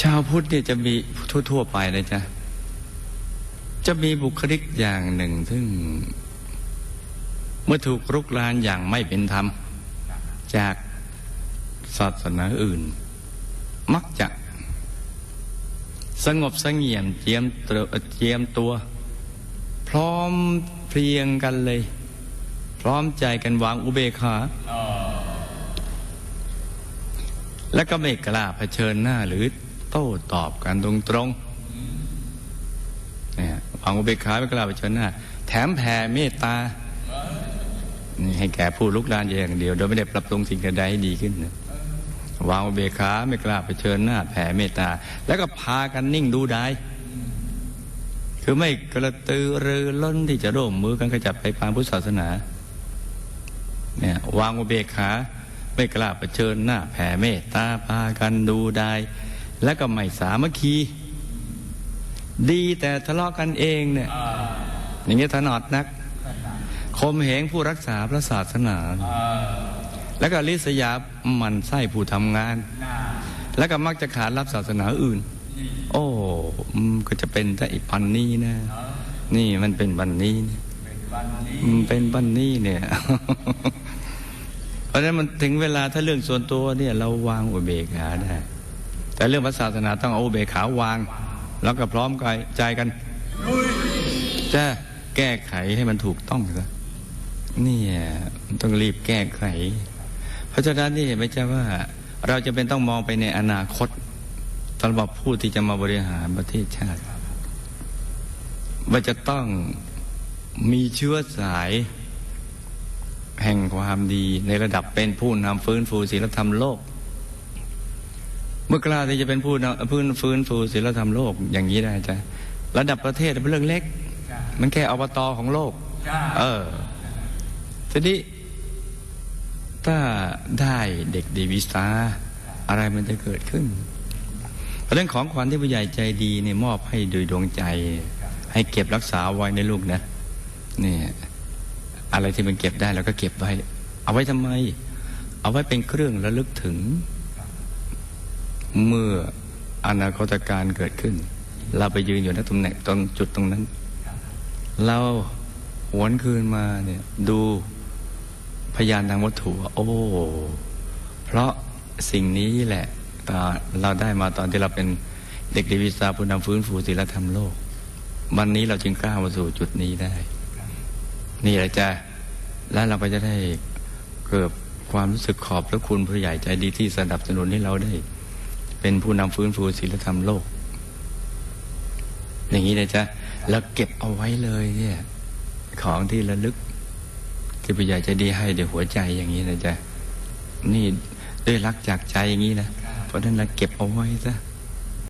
ชาวพุทธเนี่ยจะมีทั่ว ๆ ไปนะจ๊ะ จะมีบุคลิกอย่างหนึ่ง ซึ่ง เมื่อถูกรุกรานอย่างไม่เป็นธรรม จากศาสนาอื่น มักจะ สงบเสงี่ยมเจียมตเจียมตัว พร้อมเพรียงกันเลย พร้อมใจกันวางอุเบกขาแล้วก็ไม่กล้าเผชิญหน้าหรือ โต้ตอบกันตรงๆเนี่ยวางอุเบกขาไม่กล้าเผชิญหน้าแถมแผ่เมตตาให้แก่ผู้ลุกลานอย่างเดียว โดยไม่ได้ปรับปรุงสิ่งใดให้ดีขึ้นนะวางอุเบกขาไม่กล้าไปเชิญหน้าแผ่เมตตา แล้วก็พากันนิ่งดูได้ คือไม่กระตือรือร้นที่จะร่วมมือกันขจัดไปพานพุทธศาสนาเนี่ยวางอุเบกขาไม่กล้าไปเชิญหน้าแผ่เมตตาพากันดูได้ แล้วก็ไม่สามัคคี ดีแต่ทะเลาะกันเองเนี่ย อย่างเงี้ยถนัดนัก คมเหงผู้รักษาพระศาสนา แล้วก็ลิษยาหมันไส้ผู้ทำงาน แล้วก็มักจะขาดรับศาสนาอื่น โอ้ก็จะเป็นแต่อีกพันนี้นะ นี่มันเป็นบันนี้นะอืมเป็นบันนี้เนี่ยเพราะฉะนั้นมันถึงเวลาถ้าเรื่องส่วนตัวเนี่ยเราวางอุเบกขาได้ แต่เรื่องพระศาสนาต้องเอาเบขาวาง แล้วก็พร้อมกายใจกันจะแก้ไขให้มันถูกต้องซะนี่ต้องรีบแก้ไข เพราะฉะนั้นนี่เห็นไหมจ๊ะว่า เราจะเป็นต้องมองไปในอนาคตสำหรับผู้ที่จะมาบริหารประเทศชาติว่าจะต้องมีเชื้อสาย แห่งความดีในระดับเป็นผู้นำฟื้นฟูศีลธรรมโลก เมื่อกล้าที่จะเป็นผู้นำพื้นฟื้นฟูศีลธรรมโลกอย่างนี้ได้จ้ะระดับประเทศเป็นเรื่องเล็ก มันแค่อบตของโลก เออทีนี้ถ้าได้เด็กดีวิสาอะไรมันจะเกิดขึ้นเพราะเรื่องของขวัญที่ผู้ใหญ่ใจดีเนี่ยมอบให้โดยดวงใจ ให้เก็บรักษาไว้ในลูกนะนี่อะไรที่มันเก็บได้เราก็เก็บไว้ เอาไว้ทำไม เอาไว้เป็นเครื่องระลึกถึง เมื่ออนาคตการเกิดขึ้น เราไปยืนอยู่ณตำแหน่งตรงจุดตรงนั้น เราหวนคืนมาเนี่ยดูพยานทางวัตถุว่าโอ้ เพราะสิ่งนี้แหละตอนเราได้มาตอนที่เราเป็นเด็กดีวิสาผู้นำฟื้นฟูศีลธรรมโลก วันนี้เราจึงกล้ามาสู่จุดนี้ได้ นี่แหละจ้ะแล้วเราก็จะได้เกิดความรู้สึกขอบพระคุณผู้ใหญ่ใจดีที่สนับสนุนให้เราได้ เป็นผู้นำฟื้นฟูศีลธรรมโลก อย่างนี้นะจ๊ะแล้วเก็บเอาไว้เลยเนี่ย ของที่ระลึก ที่ผู้ใหญ่จะดีให้เดี๋ยวหัวใจอย่างนี้นะจ๊ะนี่ด้วยรักจากใจอย่างนี้นะ เพราะฉะนั้นเราเก็บเอาไว้ซะ